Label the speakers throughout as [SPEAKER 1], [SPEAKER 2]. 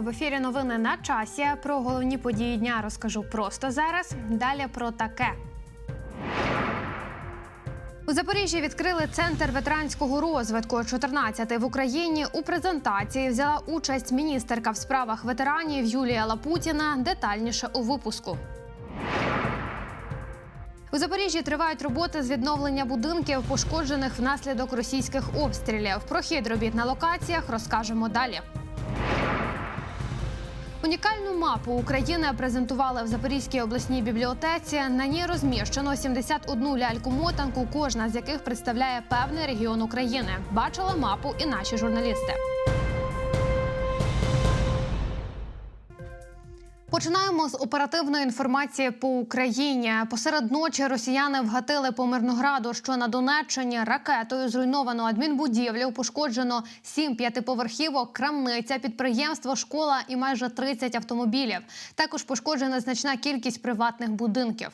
[SPEAKER 1] В ефірі. Новини на часі. Про головні події дня розкажу просто зараз. Далі про таке. У Запоріжжі відкрили центр ветеранського розвитку. 14 в Україні у презентації взяла участь міністерка в справах ветеранів Юлія Лапутіна. Детальніше у випуску. У Запоріжжі тривають роботи з відновлення будинків, пошкоджених внаслідок російських обстрілів. Про хід робіт на локаціях розкажемо далі. Унікальну мапу України презентували в Запорізькій обласній бібліотеці. На ній розміщено 71 ляльку-мотанку, кожна з яких представляє певний регіон України. Бачили мапу і наші журналісти. Починаємо з оперативної інформації по Україні. Посеред ночі росіяни вгатили по Мирнограду, що на Донеччині ракетою зруйновано адмінбудівлю, пошкоджено сім п'ятиповерхівок, крамниця, підприємство, школа і майже 30 автомобілів. Також пошкоджена значна кількість приватних будинків.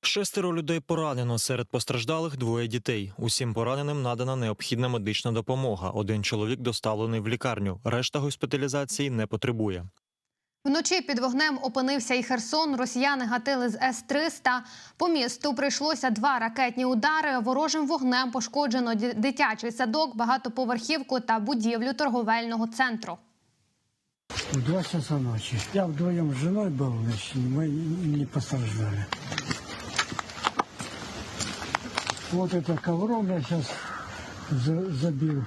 [SPEAKER 2] Шестеро людей поранено. Серед постраждалих двоє дітей. Усім пораненим надана необхідна медична допомога. Один чоловік доставлений в лікарню. Решта госпіталізації не потребує.
[SPEAKER 1] Вночі під вогнем опинився і Херсон. Росіяни гатили з С-300. По місту прийшлося два ракетні удари. Ворожим вогнем пошкоджено ді- дитячий садок, багатоповерхівку та будівлю торговельного центру.
[SPEAKER 3] В два часа ночи. Я вдвоем с женой был, значит, мы не пострадали. Вот это ковром я сейчас забил.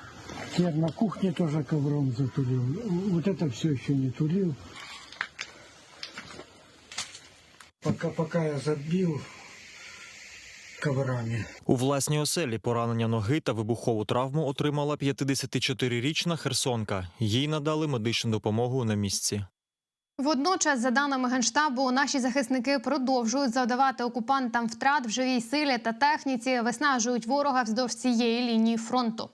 [SPEAKER 3] Теперь на кухне тоже ковром затулил. Вот это все еще не тулил. Пока, пока я забил коврами.
[SPEAKER 2] У власній оселі поранення ноги та вибухову травму отримала 54-річна херсонка. Їй надали медичну допомогу на місці.
[SPEAKER 1] Водночас, за даними генштабу, наші захисники продовжують завдавати окупантам втрат в живій силі та техніці, виснажують ворога вздовж цієї лінії фронту.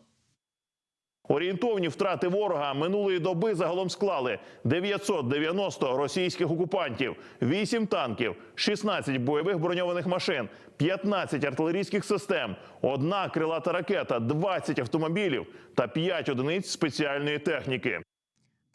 [SPEAKER 4] Орієнтовні втрати ворога минулої доби загалом склали 990 російських окупантів, 8 танків, 16 бойових броньованих машин, 15 артилерійських систем, одна крилата ракета, 20 автомобілів та 5 одиниць спеціальної техніки.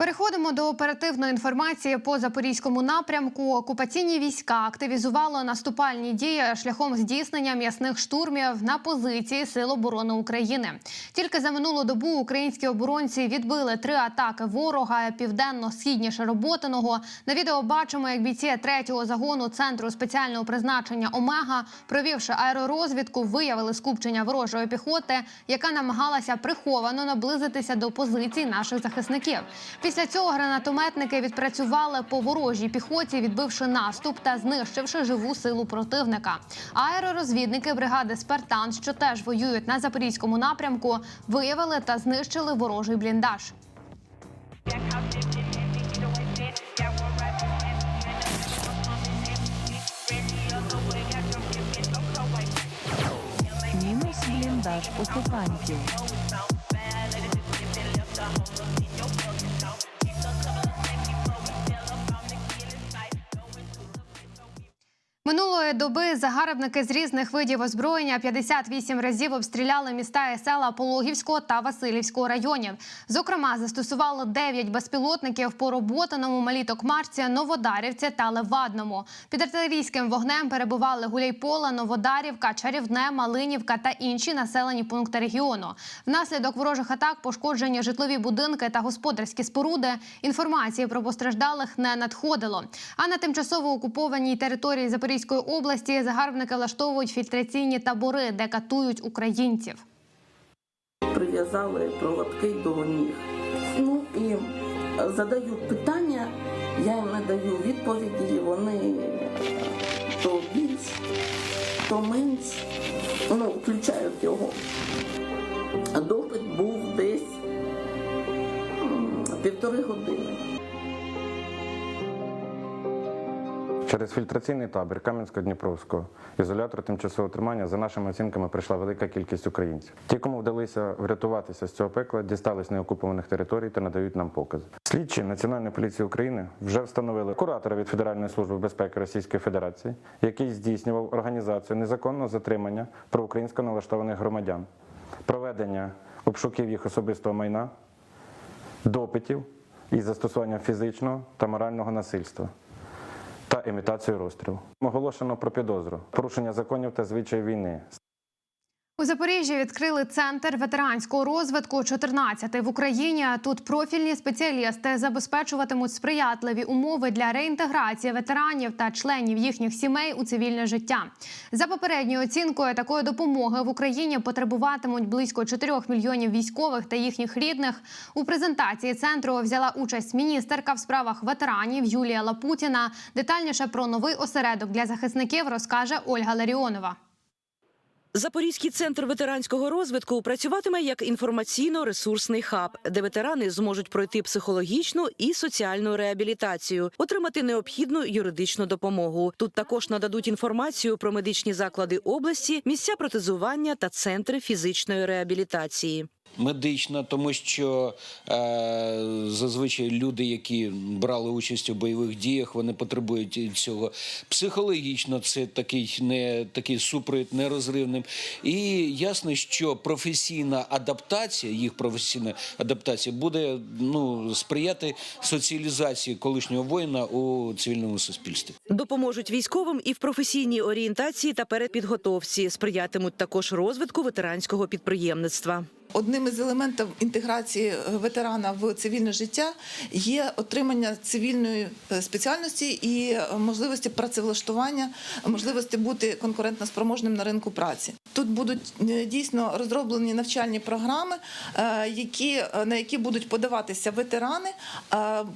[SPEAKER 1] Переходимо до оперативної інформації по запорізькому напрямку. Окупаційні війська активізували наступальні дії шляхом здійснення м'ясних штурмів на позиції Сил оборони України. Тільки за минулу добу українські оборонці відбили три атаки ворога південно-східніше Роботиного. На відео бачимо, як бійці третього загону центру спеціального призначення Омега, провівши аеророзвідку, виявили скупчення ворожої піхоти, яка намагалася приховано наблизитися до позицій наших захисників. Після цього гранатометники відпрацювали по ворожій піхоті, відбивши наступ та знищивши живу силу противника. Аеророзвідники бригади Спартан, що теж воюють на запорізькому напрямку, виявили та знищили ворожий бліндаж.
[SPEAKER 5] Мінус бліндаж окупантів.
[SPEAKER 1] Минулої доби загарбники з різних видів озброєння 58 разів обстріляли міста і села Пологівського та Васильівського районів. Зокрема, застосували 9 безпілотників по Роботаному, Малій Токмачці, Новодарівці та Левадному. Під артилерійським вогнем перебували Гуляйполе, Новодарівка, Чарівне, Малинівка та інші населені пункти регіону. Внаслідок ворожих атак пошкоджені житлові будинки та господарські споруди. Інформації про постраждалих не надходило. А на тимчасово окупованій території Запорізької області загарбники влаштовують фільтраційні табори, де катують українців.
[SPEAKER 6] прив'язали проводки до ніг. Ну і задають питання, я їм надаю відповіді, вони то більш, то менш, ну, включають його. Допит був десь півтори години.
[SPEAKER 7] Через фільтраційний табір Кам'янсько-Дніпровського ізолятор тимчасового тримання, за нашими оцінками, прийшла велика кількість українців. Ті, кому вдалося врятуватися з цього пекла, дістались неокупованих територій та надають нам покази. Слідчі Національної поліції України вже встановили куратора від Федеральної служби безпеки Російської Федерації, який здійснював організацію незаконного затримання проукраїнсько налаштованих громадян, проведення обшуків їх особистого майна, допитів із застосуванням фізичного та морального насильства та імітацію розстрілу. Оголошено про підозру, порушення законів та звичаїв війни,
[SPEAKER 1] У Запоріжжі відкрили центр ветеранського розвитку 14-й в Україні. Тут профільні спеціалісти забезпечуватимуть сприятливі умови для реінтеграції ветеранів та членів їхніх сімей у цивільне життя. За попередньою оцінкою такої допомоги в Україні потребуватимуть близько 4 мільйонів військових та їхніх рідних. У презентації центру взяла участь міністерка в справах ветеранів Юлія Лапутіна. Детальніше про новий осередок для захисників розкаже Ольга Ларіонова.
[SPEAKER 8] Запорізький центр ветеранського розвитку працюватиме як інформаційно-ресурсний хаб, де ветерани зможуть пройти психологічну і соціальну реабілітацію, отримати необхідну юридичну допомогу. Тут також нададуть інформацію про медичні заклади області, місця протезування та центри фізичної реабілітації.
[SPEAKER 9] Медична, тому що е, зазвичай люди, які брали участь у бойових діях, вони потребують цього. Психологічно це такий не такий супровід нерозривним. І ясно, що професійна адаптація, їх професійна адаптація буде ну сприяти соціалізації колишнього воїна у цивільному суспільстві.
[SPEAKER 8] Допоможуть військовим і в професійній орієнтації та перепідготовці. Сприятимуть також розвитку ветеранського підприємництва.
[SPEAKER 10] Одним із елементів інтеграції е, ветерана в цивільне життя є отримання цивільної е, спеціальності і е, можливості працевлаштування, можливості бути конкурентноспроможним на ринку праці. Тут будуть дійсно розроблені навчальні програми, які, на які будуть подаватися ветерани.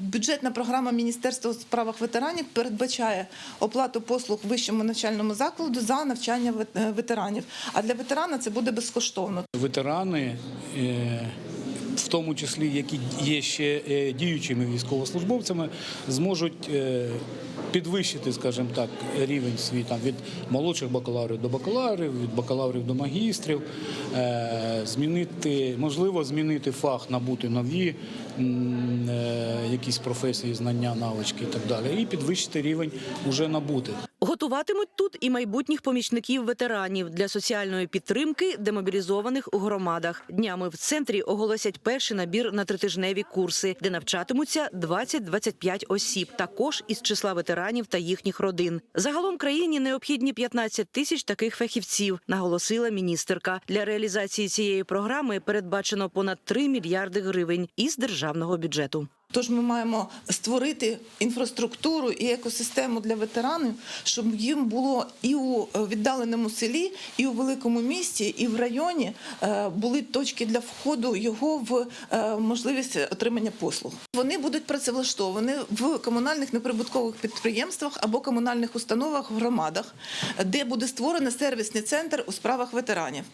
[SPEAKER 10] Бюджетна програма Міністерства у справах ветеранів передбачає оплату послуг вищому навчальному закладу за навчання вет- ветеранів. А для ветерана це буде безкоштовно.
[SPEAKER 11] ветерани, в тому числі які є ще е, діючими військовослужбовцями, зможуть е, підвищити, скажімо так, рівень свій там від молодших бакалаврів до бакалаврів, від бакалаврів до магістрів, е, змінити, можливо, змінити фах, набути нові е, якісь професії, знання, навички і так далі, і підвищити рівень уже набутих.
[SPEAKER 8] Готуватимуть тут і майбутніх помічників ветеранів для соціальної підтримки демобілізованих у громадах. Днями в центрі оголосять перший набір на тритижневі курси, де навчатимуться 20-25 осіб, також із числа ветеранів та їхніх родин. Загалом країні необхідні 15 тисяч таких фахівців, наголосила міністерка. Для реалізації цієї програми передбачено понад 3 мільярди гривень із державного бюджету.
[SPEAKER 10] Тож ми маємо створити інфраструктуру і екосистему для ветеранів, щоб їм було і у е, віддаленому селі, і у великому місті, і в районі е, були точки для входу його в е, можливість отримання послуг. Вони будуть працевлаштовані в комунальних неприбуткових підприємствах або комунальних установах в громадах, де буде створений сервісний центр у справах ветеранів.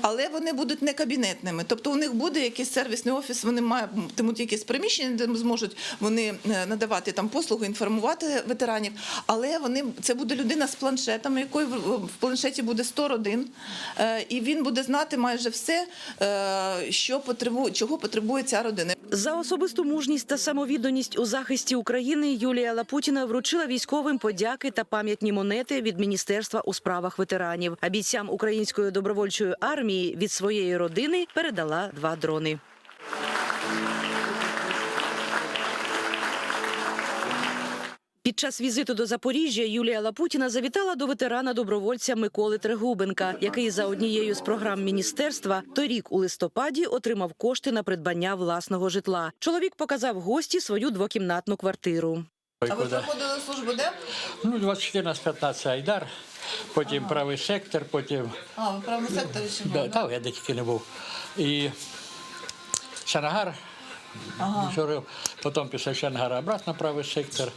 [SPEAKER 10] Але вони будуть не кабінетними, тобто у них буде якийсь сервісний офіс, вони матимуть якесь приміщення, де зможуть вони е, надавати там послуги, інформувати ветеранів. Але вони це буде людина з планшетом, якої в в планшеті буде 100 родин, е, і він буде знати майже все, е, що потребує, чого потребує ця родина.
[SPEAKER 8] За особисту мужність та самовідданість у захисті України Юлія Лапутіна вручила військовим подяки та пам'ятні монети від міністерства у справах ветеранів. А бійцям української добровольчої армії від своєї родини передала два дрони. Під час візиту до Запоріжжя Юлія Лапутіна завітала до ветерана добровольця Миколи Трегубенка, який за однією з програм міністерства торік у листопаді отримав кошти на придбання власного житла. Чоловік показав гості свою двокімнатну квартиру.
[SPEAKER 10] А ви проходили службу де?
[SPEAKER 12] Ну, 24 15 Айдар, потім правий сектор, потім
[SPEAKER 10] А, в правому секторі ще
[SPEAKER 12] да,
[SPEAKER 10] були,
[SPEAKER 12] та я де тільки не був. І Шанагар, ага. потім після Шангара обратно правий сектор.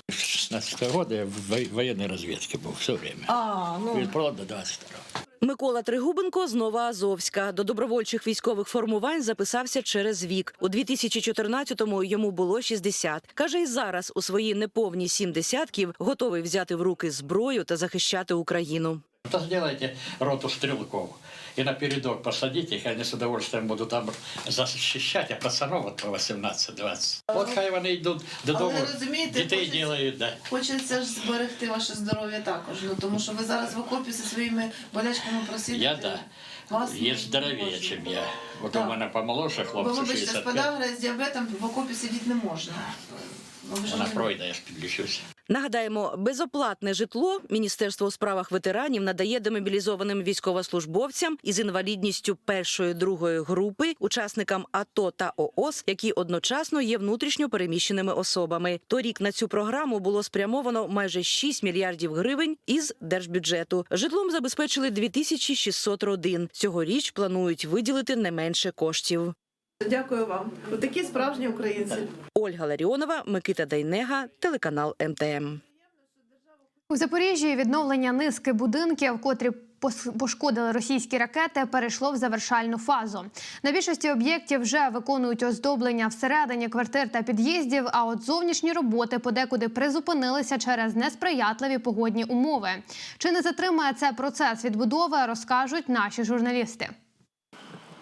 [SPEAKER 12] З 16 року я в во- воєнній розвідці був все время.
[SPEAKER 10] А, ну.
[SPEAKER 12] Від прола до 22
[SPEAKER 8] Микола Тригубенко з Новоазовська. До добровольчих військових формувань записався через вік. У 2014-му йому було 60. Каже, і зараз у свої неповні сім десятків готовий взяти в руки зброю та захищати Україну.
[SPEAKER 12] То сделайте роту стрелков и на передок посадите их, они с удовольствием будут там защищать, а пацанов по 18-20. Вот хай вони йдуть додому,
[SPEAKER 10] Але розумієте,
[SPEAKER 12] дітей
[SPEAKER 10] хочеться-
[SPEAKER 12] делають, да.
[SPEAKER 10] Хочеться ж зберегти ваше здоров'я також, ну тому що ви зараз в окопі зі своїми болячками просидите.
[SPEAKER 12] Я да.
[SPEAKER 10] Вас
[SPEAKER 12] Є
[SPEAKER 10] не може.
[SPEAKER 12] ніж я. От
[SPEAKER 10] Так.
[SPEAKER 12] у мене помолодше
[SPEAKER 10] Ви
[SPEAKER 12] хлопці
[SPEAKER 10] вибачте, з
[SPEAKER 12] 65.
[SPEAKER 10] подагрою, з діабетом в окопі сидіти не можна. Ви вже
[SPEAKER 12] Вона пройде, я ж підлічуся.
[SPEAKER 8] Нагадаємо, безоплатне житло Міністерство у справах ветеранів надає демобілізованим військовослужбовцям із інвалідністю першої другої групи, учасникам АТО та ООС, які одночасно є внутрішньо переміщеними особами. Торік на цю програму було спрямовано майже 6 мільярдів гривень із держбюджету. Житлом забезпечили 2600 родин. Цьогоріч планують виділити не менше коштів.
[SPEAKER 10] Дякую вам. Ви такі справжні українці.
[SPEAKER 8] Ольга Ларіонова, Микита Дайнега, телеканал МТМ.
[SPEAKER 1] У Запоріжжі відновлення низки будинків, котрі пошкодили російські ракети, перейшло в завершальну фазу. На більшості об'єктів вже виконують оздоблення всередині квартир та під'їздів. А от зовнішні роботи подекуди призупинилися через несприятливі погодні умови. Чи не затримає це процес відбудови, розкажуть наші журналісти.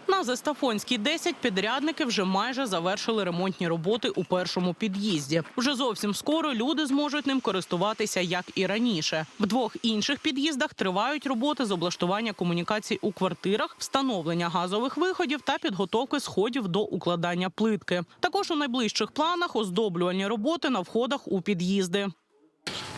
[SPEAKER 13] На Зестафонській 10 підрядники вже майже завершили ремонтні роботи у першому під'їзді. Вже зовсім скоро люди зможуть ним користуватися як і раніше. В двох інших під'їздах тривають роботи з облаштування комунікацій у квартирах, встановлення газових виходів та підготовки сходів до укладання плитки. Також у найближчих планах оздоблювальні роботи на входах у під'їзди.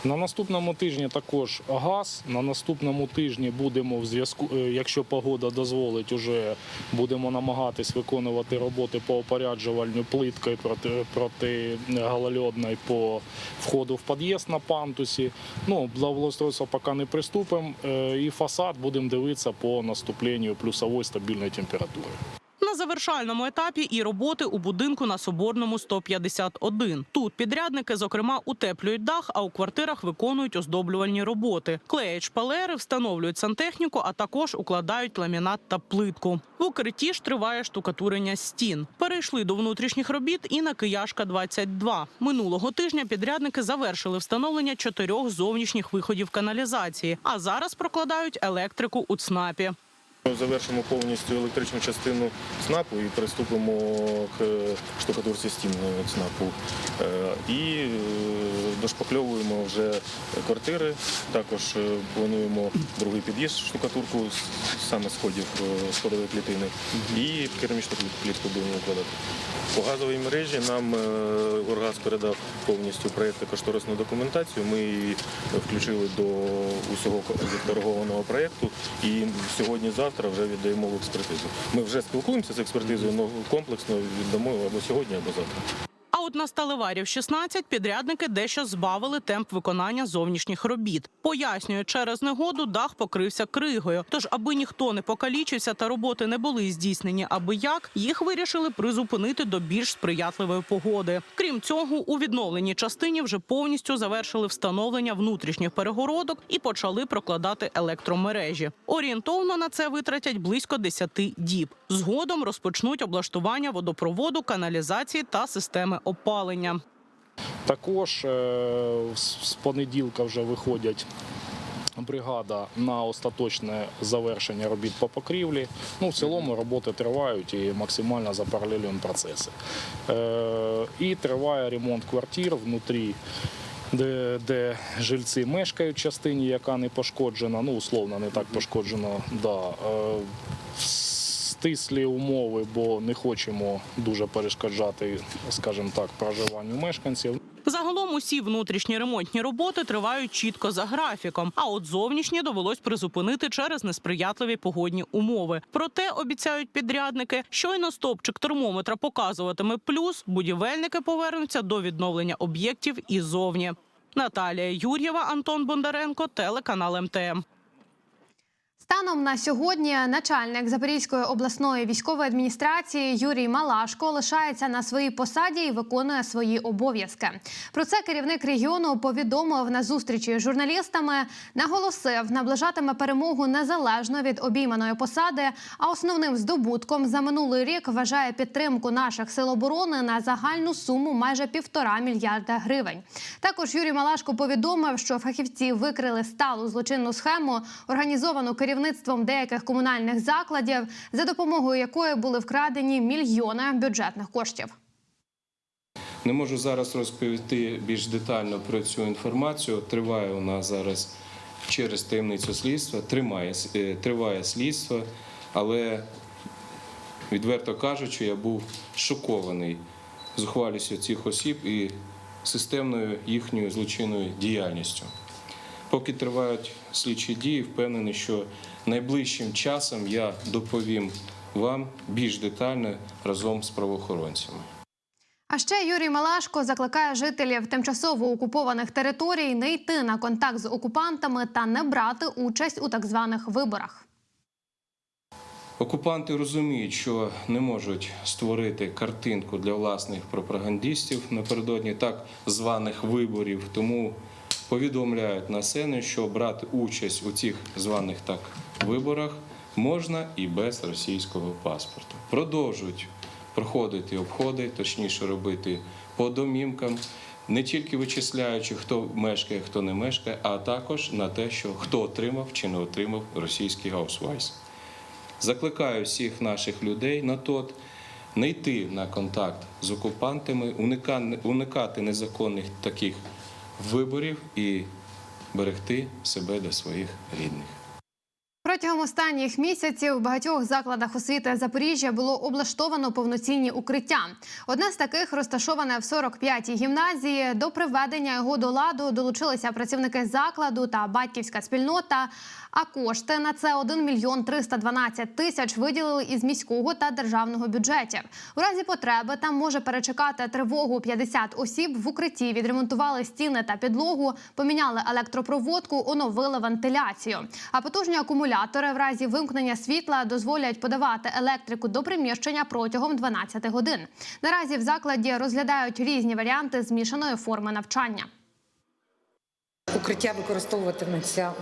[SPEAKER 11] На наступному тижні також газ. На наступному тижні будемо в зв'язку, е, якщо погода дозволить, уже будемо намагатись виконувати роботи по опоряджувальню плиткою проти, проти голольодної по входу в під'їзд на пантусі. Ну, благоустройства поки не приступимо. Е, І фасад будемо дивитися по наступленню плюсової стабільної температури.
[SPEAKER 13] На завершальному етапі і роботи у будинку на Соборному 151. Тут підрядники, зокрема, утеплюють дах, а у квартирах виконують оздоблювальні роботи. Клеять шпалери, встановлюють сантехніку, а також укладають ламінат та плитку. В укритті ж триває штукатурення стін. Перейшли до внутрішніх робіт і на Кияшка 22. Минулого тижня підрядники завершили встановлення чотирьох зовнішніх виходів каналізації, а зараз прокладають електрику у ЦНАПі.
[SPEAKER 14] Завершимо повністю електричну частину ЦНАПу і приступимо к штукатурці стін ЦНАПу. Е, І е, дошпакльовуємо вже квартири. Також е, плануємо другий під'їзд штукатурку саме сходів е, сходової клітини. І керамічну плитку будемо укладати. По газовій мережі нам е, Оргаз передав повністю проєкт кошторисну документацію. Ми її включили до усього відкоригованого проєкту і сьогодні-завтра вже віддаємо в експертизу. Ми вже спілкуємося з експертизою, але комплексно віддамо або сьогодні, або завтра.
[SPEAKER 13] От на Сталеварів 16 підрядники дещо збавили темп виконання зовнішніх робіт. Пояснюють, через негоду дах покрився кригою. Тож, аби ніхто не покалічився та роботи не були здійснені аби як, їх вирішили призупинити до більш сприятливої погоди. Крім цього, у відновленій частині вже повністю завершили встановлення внутрішніх перегородок і почали прокладати електромережі. Орієнтовно на це витратять близько 10 діб. Згодом розпочнуть облаштування водопроводу, каналізації та системи опалення.
[SPEAKER 11] Також е, з понеділка вже виходять. Бригада на остаточне завершення робіт по покрівлі. Ну, в цілому роботи тривають і максимально запаралелюємо процеси. Е, і триває ремонт квартир внутрі, де, де жильці мешкають в частині, яка не пошкоджена. Ну, условно, не так пошкоджена. Да. Е, стислі умови, бо не хочемо дуже перешкоджати, скажімо так, проживанню мешканців.
[SPEAKER 13] Загалом усі внутрішні ремонтні роботи тривають чітко за графіком. А от зовнішні довелось призупинити через несприятливі погодні умови. Проте обіцяють підрядники, щойно стопчик термометра показуватиме плюс. Будівельники повернуться до відновлення об'єктів і зовні. Наталія Юр'єва, Антон Бондаренко, телеканал МТМ.
[SPEAKER 1] Станом на сьогодні начальник Запорізької обласної військової адміністрації Юрій Малашко лишається на своїй посаді і виконує свої обов'язки. Про це керівник регіону повідомив на зустрічі з журналістами. Наголосив, наближатиме перемогу незалежно від обійманої посади. А основним здобутком за минулий рік вважає підтримку наших сил оборони на загальну суму майже півтора мільярда гривень. Також Юрій Малашко повідомив, що фахівці викрили сталу злочинну схему, організовану керівництвом деяких комунальних закладів, за допомогою якої були вкрадені мільйони бюджетних коштів.
[SPEAKER 15] Не можу зараз розповісти більш детально про цю інформацію. Триває у нас зараз через таємницю слідства, тримає, е, триває слідство. Але відверто кажучи, я був шокований зухвалістю цих осіб і системною їхньою злочинною діяльністю. Поки тривають слідчі дії, впевнений, що найближчим часом я доповім вам більш детально разом з правоохоронцями.
[SPEAKER 1] А ще Юрій Малашко закликає жителів тимчасово окупованих територій не йти на контакт з окупантами та не брати участь у так званих виборах.
[SPEAKER 15] Окупанти розуміють, що не можуть створити картинку для власних пропагандистів напередодні так званих виборів, тому повідомляють населенню, що брати участь у цих званих так виборах можна і без російського паспорту. Продовжують проходити обходи, точніше робити по домівкам, не тільки вичисляючи, хто мешкає, хто не мешкає, а також на те, що хто отримав чи не отримав російський гаусвайс. Закликаю всіх наших людей на тот не йти на контакт з окупантами, уникати незаконних таких виборів і берегти себе для своїх рідних.
[SPEAKER 1] Протягом останніх місяців в багатьох закладах освіти Запоріжжя було облаштовано повноцінні укриття. Одне з таких розташоване в 45-й гімназії. До приведення його до ладу долучилися працівники закладу та батьківська спільнота. А кошти на це 1 мільйон 312 тисяч виділили із міського та державного бюджетів. У разі потреби там може перечекати тривогу 50 осіб. В укритті відремонтували стіни та підлогу, поміняли електропроводку, оновили вентиляцію. А потужні акумулятори в разі вимкнення світла дозволять подавати електрику до приміщення протягом 12 годин. Наразі в закладі розглядають різні варіанти змішаної форми навчання.
[SPEAKER 16] Укриття використовуватиметься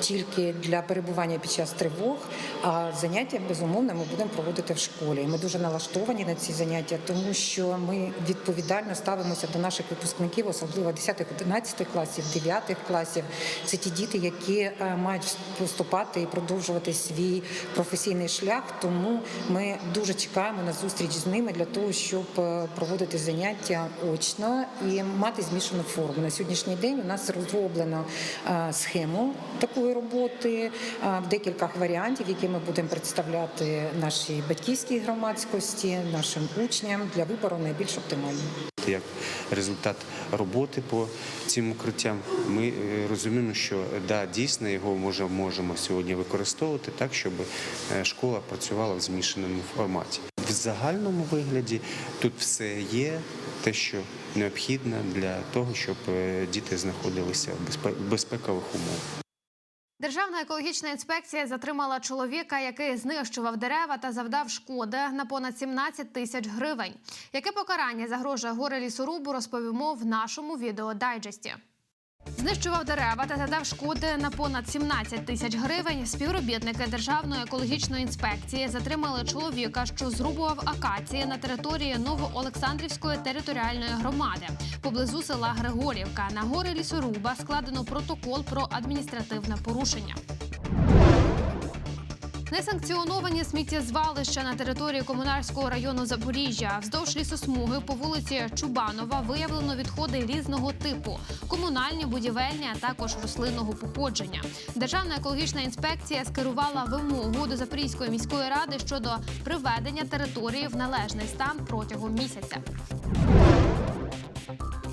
[SPEAKER 16] тільки для перебування під час тривог, а заняття безумовно ми будемо проводити в школі. Ми дуже налаштовані на ці заняття, тому що ми відповідально ставимося до наших випускників, особливо 10-11 класів, 9 класів. Це ті діти, які е, мають поступати і продовжувати свій професійний шлях. Тому ми дуже чекаємо на зустріч з ними для того, щоб е, проводити заняття очно і мати змішану форму. На сьогоднішній день у нас розроблено е, схему такої роботи е, в декілька варіантів, які ми будемо представляти нашій батьківській громадськості, нашим учням для вибору найбільш оптимального.
[SPEAKER 17] Як результат роботи по цим укриттям, ми е, розуміємо, що да, дійсно його може, можемо сьогодні використовувати так, щоб е, школа працювала в змішаному форматі. В загальному вигляді тут все є, те, що необхідно для того, щоб е, діти знаходилися в безпекових умовах.
[SPEAKER 1] Державна екологічна інспекція затримала чоловіка, який знищував дерева та завдав шкоди на понад 17 тисяч гривень. Яке покарання загрожує горе лісорубу, розповімо в нашому відеодайджесті. Знищував дерева та задав шкоди на понад 17 тисяч гривень. Співробітники Державної екологічної інспекції затримали чоловіка, що зрубував акації на території Новоолександрівської територіальної громади поблизу села Григорівка. На гори лісоруба складено протокол про адміністративне порушення. Несанкціоновані сміттєзвалища на території комунальського району Запоріжжя. Вздовж лісосмуги по вулиці Чубанова виявлено відходи різного типу: комунальні, будівельні, а також рослинного походження. Державна екологічна інспекція скерувала вимогу до Запорізької міської ради щодо приведення території в належний стан протягом місяця.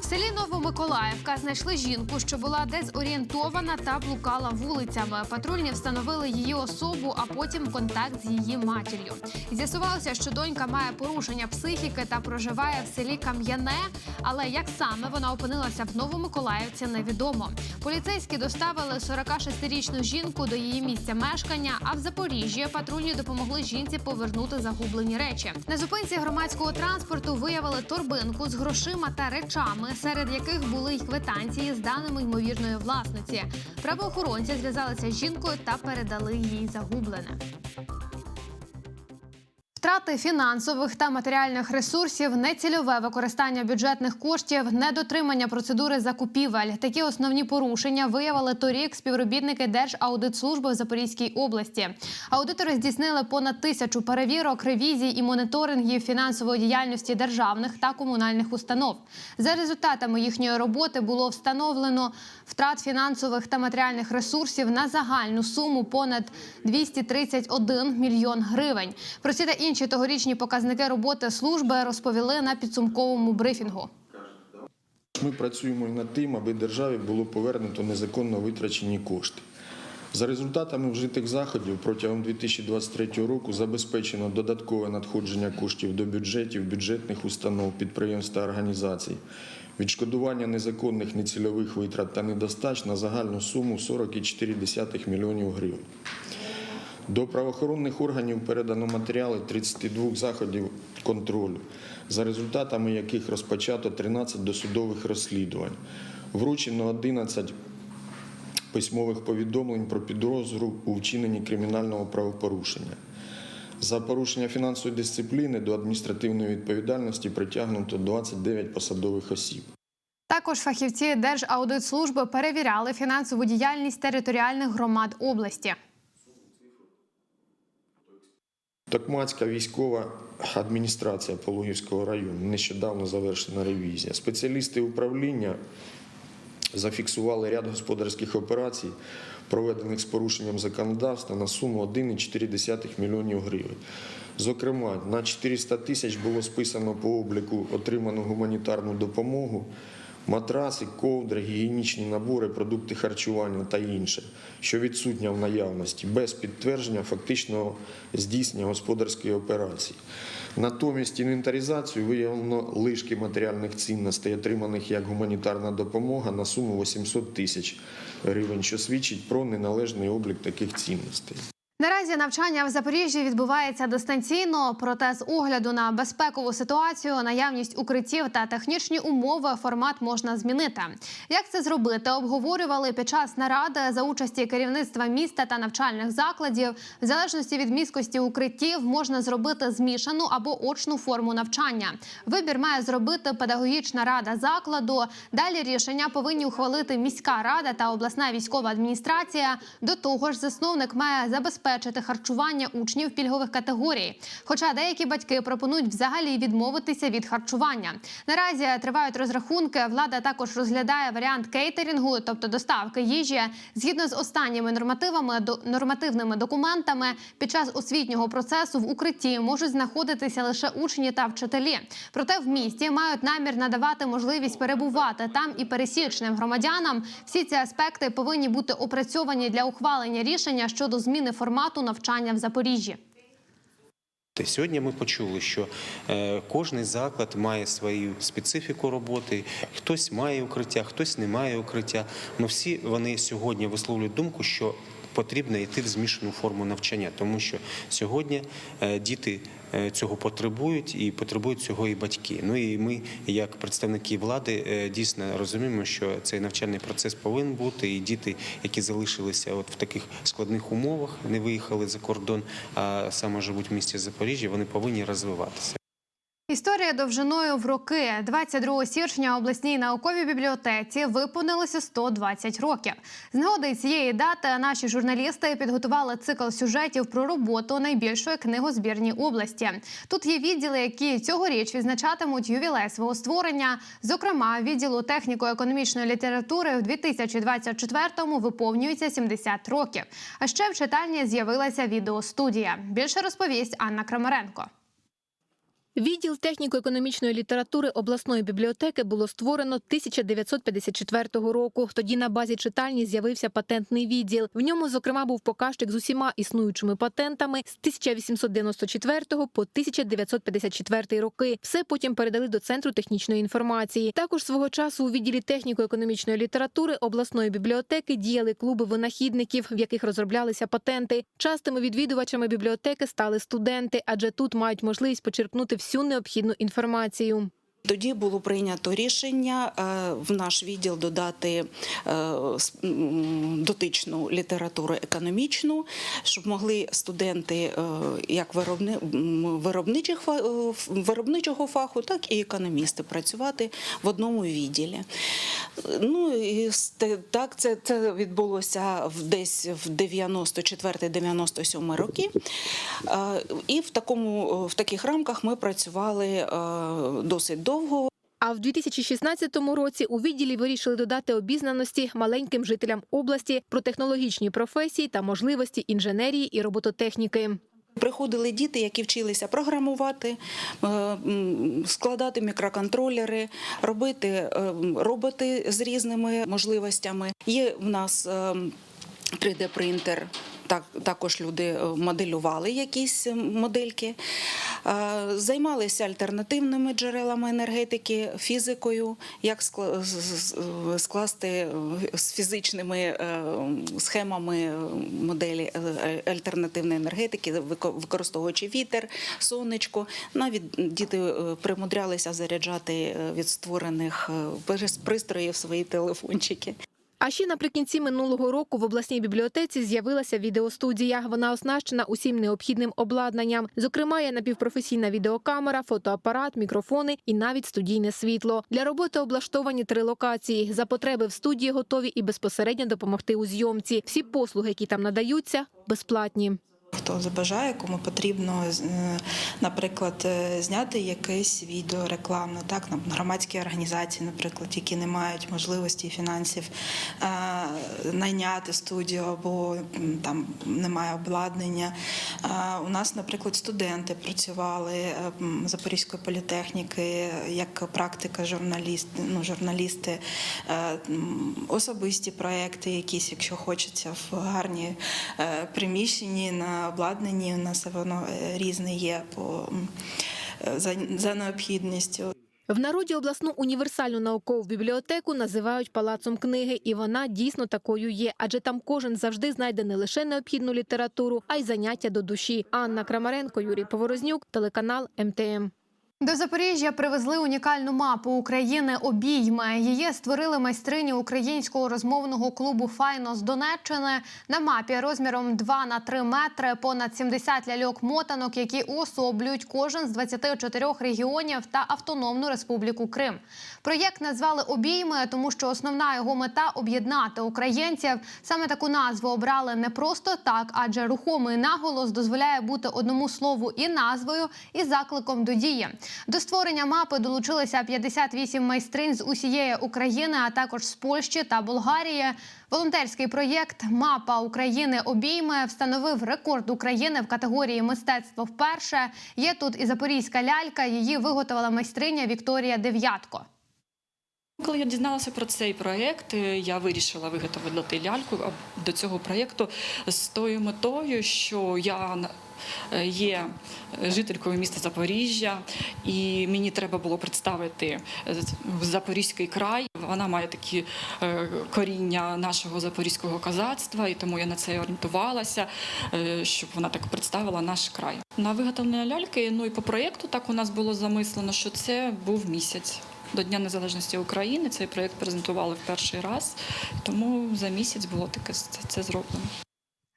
[SPEAKER 1] Селі Новомиколаївка знайшли жінку, що була дезорієнтована та блукала вулицями. Патрульні встановили її особу, а потім контакт з її матір'ю. З'ясувалося, що донька має порушення психіки та проживає в селі Кам'яне. Але як саме вона опинилася в Новомиколаївці, невідомо. Поліцейські доставили 46-річну жінку до її місця мешкання. А в Запоріжжі патрульні допомогли жінці повернути загублені речі. На зупинці громадського транспорту виявили торбинку з грошима та речами, серед яких були й квитанції з даними ймовірної власниці. Правоохоронці зв'язалися з жінкою та передали їй загублене. Втрати фінансових та матеріальних ресурсів, нецільове використання бюджетних коштів, недотримання процедури закупівель. Такі основні порушення виявили торік співробітники Держаудитслужби в Запорізькій області. Аудитори здійснили понад тисячу перевірок, ревізій і моніторингів фінансової діяльності державних та комунальних установ. За результатами їхньої роботи було встановлено втрат фінансових та матеріальних ресурсів на загальну суму понад 231 мільйон гривень. Про ці та інші тогорічні показники роботи служби розповіли на підсумковому брифінгу.
[SPEAKER 18] Ми працюємо над тим, аби державі було повернуто незаконно витрачені кошти. За результатами вжитих заходів протягом 2023 року забезпечено додаткове надходження коштів до бюджетів, бюджетних установ, підприємств та організацій, відшкодування незаконних нецільових витрат та недостач на загальну суму 40,4 мільйонів гривень. До правоохоронних органів передано матеріали 32 заходів контролю, за результатами яких розпочато 13 досудових розслідувань. Вручено 11 письмових повідомлень про підозру у вчиненні кримінального правопорушення. За порушення фінансової дисципліни до адміністративної відповідальності притягнуто 29 посадових осіб.
[SPEAKER 1] Також фахівці Держаудитслужби перевіряли фінансову діяльність територіальних громад області.
[SPEAKER 18] Токмацька військова адміністрація Пологівського району нещодавно завершена ревізія. Спеціалісти управління зафіксували ряд господарських операцій, проведених з порушенням законодавства на суму 1,4 мільйонів гривень. Зокрема, на 400 тисяч було списано по обліку отриману гуманітарну допомогу, матраси, ковдри, гігієнічні набори, продукти харчування та інше, що відсутня в наявності, без підтвердження фактичного здійснення господарської операції. Натомість інвентаризацію виявлено лишки матеріальних цінностей, отриманих як гуманітарна допомога на суму 800 тисяч гривень, що свідчить про неналежний облік таких цінностей.
[SPEAKER 1] Наразі навчання в Запоріжжі відбувається дистанційно, проте з огляду на безпекову ситуацію, наявність укриттів та технічні умови формат можна змінити. Як це зробити, обговорювали під час наради за участі керівництва міста та навчальних закладів. В залежності від міськості укриттів можна зробити змішану або очну форму навчання. Вибір має зробити педагогічна рада закладу. Далі рішення повинні ухвалити міська рада та обласна військова адміністрація. До того ж, засновник має забезпечити харчування учнів пільгових категорій. Хоча деякі батьки пропонують взагалі відмовитися від харчування. Наразі тривають розрахунки. Влада також розглядає варіант кейтерінгу, тобто доставки їжі, згідно з останніми нормативами до нормативними документами. Під час освітнього процесу в укритті можуть знаходитися лише учні та вчителі. Проте в місті мають намір надавати можливість перебувати там і пересічним громадянам. Всі ці аспекти повинні бути опрацьовані для ухвалення рішення щодо зміни формату навчання в Запоріжжі.
[SPEAKER 17] Сьогодні ми почули, що е, кожний заклад має свою специфіку роботи. Хтось має укриття, хтось не має укриття. Але всі вони сьогодні висловлюють думку, що потрібно йти в змішану форму навчання, тому що сьогодні е, діти цього потребують і потребують цього і батьки. Ну і ми, як представники влади, е, дійсно розуміємо, що цей навчальний процес повинен бути, і діти, які залишилися от в таких складних умовах, не виїхали за кордон, а саме живуть в місті Запоріжжя, вони повинні розвиватися.
[SPEAKER 1] Історія довжиною в роки 22 січня обласній науковій бібліотеці виповнилося 120 років. З нагоди цієї дати наші журналісти підготували цикл сюжетів про роботу найбільшої книгозбірні області. Тут є відділи, які цьогоріч відзначатимуть ювілей свого створення. Зокрема, відділу техніко-економічної літератури в 2024-му виповнюється 70 років. А ще в читальні з'явилася відеостудія. Більше розповість Анна Крамаренко.
[SPEAKER 19] Відділ техніко-економічної літератури обласної бібліотеки було створено 1954 року. Тоді на базі читальні з'явився патентний відділ. В ньому, зокрема, був показчик з усіма існуючими патентами з 1894 по 1954 роки. Все потім передали до центру технічної інформації. Також свого часу у відділі техніко-економічної літератури обласної бібліотеки діяли клуби винахідників, в яких розроблялися патенти. Частими відвідувачами бібліотеки стали студенти, адже тут мають можливість почерпнути всю необхідну інформацію.
[SPEAKER 20] Тоді було прийнято рішення е, в наш відділ додати е, дотичну літературу економічну, щоб могли студенти е, як виробни, виробничих, виробничого фаху, так і економісти працювати в одному відділі. Ну і так це, це відбулося десь в 94-97 роки. І в такому в таких рамках ми працювали досить довго.
[SPEAKER 19] А в 2016 році у відділі вирішили додати обізнаності маленьким жителям області про технологічні професії та можливості інженерії і робототехніки.
[SPEAKER 20] Приходили діти, які вчилися програмувати, е, складати мікроконтролери, робити е, роботи з різними можливостями. Є в нас 3D-принтер. Так, також люди е, моделювали якісь модельки, Е, займалися альтернативними джерелами енергетики, фізикою, як скласти е, з фізичними схемами моделі альтернативної енергетики, використовуючи вітер, сонечко. Навіть діти примудрялися заряджати від створених пристроїв свої телефончики.
[SPEAKER 19] А ще наприкінці минулого року в обласній бібліотеці з'явилася відеостудія. Вона оснащена усім необхідним обладнанням. Зокрема, є напівпрофесійна відеокамера, фотоапарат, мікрофони і навіть студійне світло. Для роботи облаштовані три локації. За потреби в студії готові і безпосередньо допомогти у зйомці. Всі послуги, які там надаються, безплатні.
[SPEAKER 10] Хто забажає, кому потрібно, е, наприклад, е, зняти якесь відео рекламне, так на громадські організації, наприклад, які не мають можливості і фінансів е, найняти студію або там немає обладнання. У нас, наприклад, студенти працювали Запорізької політехніки як практика журналіст, ну, журналісти, особисті проекти, якісь, якщо хочеться, в гарні приміщенні на обладнанні. У нас воно е, різне є по е, за, за необхідністю.
[SPEAKER 19] В народі обласну універсальну наукову бібліотеку називають палацом книги, і вона дійсно такою є, адже там кожен завжди знайде не лише необхідну літературу, а й заняття до душі. Анна Крамаренко, Юрій Поворознюк, телеканал МТМ.
[SPEAKER 1] До Запоріжжя привезли унікальну мапу України обійми. Її створили майстрині українського розмовного клубу Файно з Донеччини. На мапі розміром 2 на 3 метри, понад 70 ляльок мотанок, які уособлюють кожен з 24 регіонів та Автономну Республіку Крим. Проєкт назвали обійми, тому що основна його мета об'єднати українців. Саме таку назву обрали не просто так, адже рухомий наголос дозволяє бути одному слову і назвою, і закликом до дії. До створення мапи долучилися 58 майстринь з усієї України, а також з Польщі та Болгарії. Волонтерський проєкт Мапа України обійме встановив рекорд України в категорії мистецтво вперше. Є тут і запорізька лялька. Її виготовила майстриня Вікторія Дев'ятко.
[SPEAKER 21] Коли я дізналася про цей проєкт, е, я вирішила виготовити ляльку до цього проєкту з тою метою, що я е, є жителькою міста Запоріжжя, і мені треба було представити е, Запорізький край. Вона має такі е, коріння нашого запорізького козацтва, і тому я на це орієнтувалася, е, щоб вона так представила наш край. На виготовлення ляльки, ну і по проєкту так у нас було замислено, що це був місяць. До Дня Незалежності України цей проєкт презентували в перший раз, тому за місяць було таке це, зроблено.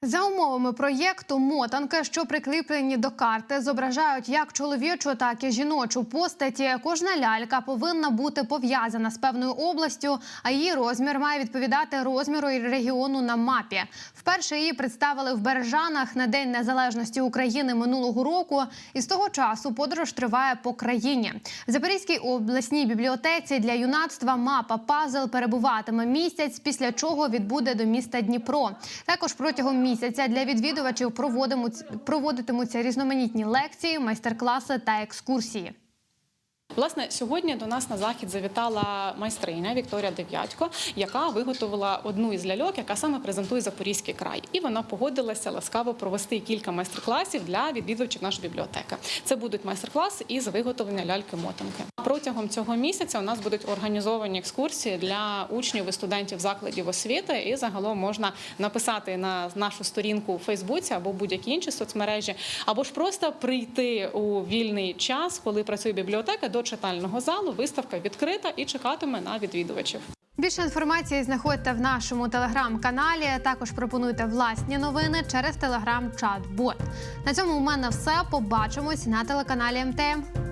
[SPEAKER 1] За умовами проєкту, мотанки, що прикріплені до карти, зображають як чоловічу, так і жіночу постаті. Кожна лялька повинна бути пов'язана з певною областю, а її розмір має відповідати розміру регіону на мапі. Вперше її представили в Бережанах на День Незалежності України минулого року. І з того часу подорож триває по країні. В Запорізькій обласній бібліотеці для юнацтва мапа пазл перебуватиме місяць, після чого відбуде до міста Дніпро. Також протягом місяця для відвідувачів проводитимуться різноманітні лекції, майстер-класи та екскурсії.
[SPEAKER 22] Власне, сьогодні до нас на захід завітала майстриня Вікторія Дев'ятько, яка виготовила одну із ляльок, яка саме презентує Запорізький край. І вона погодилася ласкаво провести кілька майстер-класів для відвідувачів нашої бібліотеки. Це будуть майстер-класи із виготовлення ляльки-мотанки. Протягом цього місяця у нас будуть організовані екскурсії для учнів і студентів закладів освіти. І загалом можна написати на нашу сторінку у Фейсбуці або будь-які інші соцмережі, або ж просто прийти у вільний час, коли працює бібліотека, до читального залу. Виставка відкрита і чекатиме на відвідувачів.
[SPEAKER 1] Більше інформації знаходьте в нашому телеграм-каналі. Також пропонуйте власні новини через телеграм-чат-бот. На цьому у мене все. Побачимось на телеканалі МТМ.